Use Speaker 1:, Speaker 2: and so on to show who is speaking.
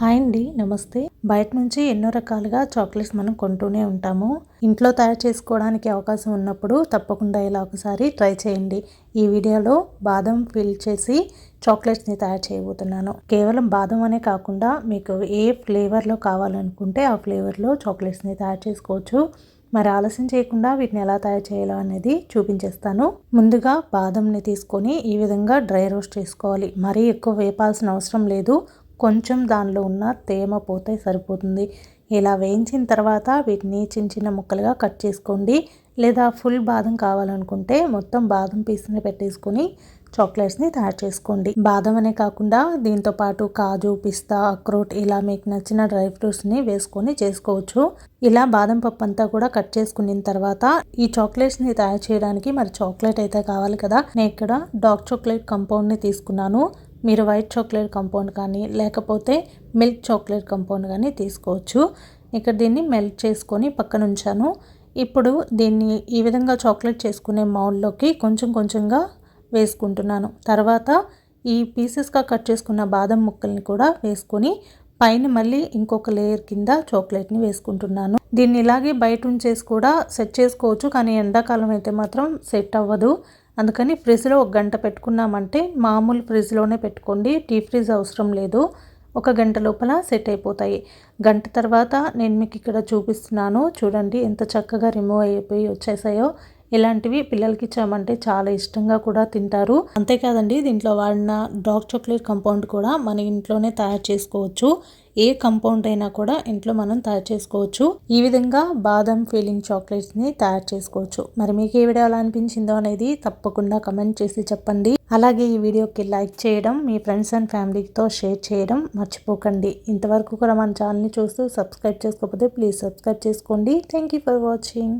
Speaker 1: Hi అండి నమస్తే. బయట నుంచి ఎన్నో రకాలుగా చాక్లెట్స్ మనం కొంటూనే ఉంటాము. ఇంట్లో తయారు చేసుకోవడానికి అవకాశం ఉన్నప్పుడు తప్పకుండా ఇలా ఒకసారి ట్రై చేయండి. ఈ వీడియోలో బాదం ఫిల్ చేసి చాక్లెట్స్ని తయారు చేయబోతున్నాను. కేవలం బాదం అనే కాకుండా మీకు ఏ ఫ్లేవర్లో కావాలనుకుంటే ఆ ఫ్లేవర్లో చాక్లెట్స్ని తయారు చేసుకోవచ్చు. మరి ఆలస్యం చేయకుండా వీటిని ఎలా తయారు చేయాలో అనేది చూపించేస్తాను. ముందుగా బాదంని తీసుకొని ఈ విధంగా డ్రై రోస్ట్ చేసుకోవాలి. మరీ ఎక్కువ వేపాల్సిన అవసరం లేదు. కొంచెం దానిలో ఉన్న తేమ పోతే సరిపోతుంది. ఇలా వేయించిన తర్వాత వీటిని చిన్న చిన్న ముక్కలుగా కట్ చేసుకోండి. లేదా ఫుల్ బాదం కావాలనుకుంటే మొత్తం బాదం పీస్ని పెట్టేసుకొని చాక్లెట్స్ని తయారు చేసుకోండి. బాదం అనే కాకుండా దీంతో పాటు కాజు పిస్తా అక్రోట్ ఇలా మీకు నచ్చిన డ్రై ఫ్రూట్స్ని వేసుకొని చేసుకోవచ్చు. ఇలా బాదం పప్పు అంతా కూడా కట్ చేసుకున్న తర్వాత ఈ చాక్లెట్స్ని తయారు చేయడానికి మరి చాక్లెట్ అయితే కావాలి కదా. నేను ఇక్కడ డార్క్ చాక్లెట్ కంపౌండ్ని తీసుకున్నాను. మీరు వైట్ చాక్లెట్ కంపౌండ్ కానీ లేకపోతే మిల్క్ చాక్లెట్ కంపౌండ్ కానీ తీసుకోవచ్చు. ఇక్కడ దీన్ని మెల్ట్ చేసుకొని పక్కన ఉంచాను. ఇప్పుడు దీన్ని ఈ విధంగా చాక్లెట్ చేసుకునే మౌల్లోకి కొంచెం కొంచెంగా వేసుకుంటున్నాను. తర్వాత ఈ పీసెస్గా కట్ చేసుకున్న బాదం ముక్కల్ని కూడా వేసుకొని పైన మళ్ళీ ఇంకొక లేయర్ కింద చాక్లెట్ని వేసుకుంటున్నాను. దీన్ని ఇలాగే బయట ఉంచేసి కూడా సెట్ చేసుకోవచ్చు కానీ ఎండాకాలం అయితే మాత్రం సెట్ అవ్వదు. అందుకని ఫ్రిడ్జ్లో ఒక గంట పెట్టుకున్నామంటే మామూలు ఫ్రిడ్జ్లోనే పెట్టుకోండి డీ ఫ్రిడ్జ్ అవసరం లేదు. ఒక గంట లోపల సెట్ అయిపోతాయి. గంట తర్వాత నేను మీకు ఇక్కడ చూపిస్తున్నాను. చూడండి ఎంత చక్కగా రిమూవ్ అయిపోయి వచ్చేసాయో. ఇలాంటివి పిల్లలకి ఇచ్చామంటే చాలా ఇష్టంగా కూడా తింటారు. అంతేకాదండి దీంట్లో వాడిన డార్క్ చాక్లెట్ కంపౌండ్ కూడా మన ఇంట్లోనే తయారు చేసుకోవచ్చు. ఏ కంపౌండ్ అయినా కూడా ఇంట్లో మనం తయారు చేసుకోవచ్చు. ఈ విధంగా బాదం ఫీలింగ్ చాక్లెట్స్ని తయారు చేసుకోవచ్చు. మరి మీకు ఏ వీడియో ఎలా అనిపించిందో అనేది తప్పకుండా కమెంట్ చేసి చెప్పండి. అలాగే ఈ వీడియోకి లైక్ చేయడం మీ ఫ్రెండ్స్ అండ్ ఫ్యామిలీతో షేర్ చేయడం మర్చిపోకండి. ఇంతవరకు కూడా మన ఛానల్ని చూస్తూ సబ్స్క్రైబ్ చేసుకోకపోతే ప్లీజ్ సబ్స్క్రైబ్ చేసుకోండి. Thank for watching.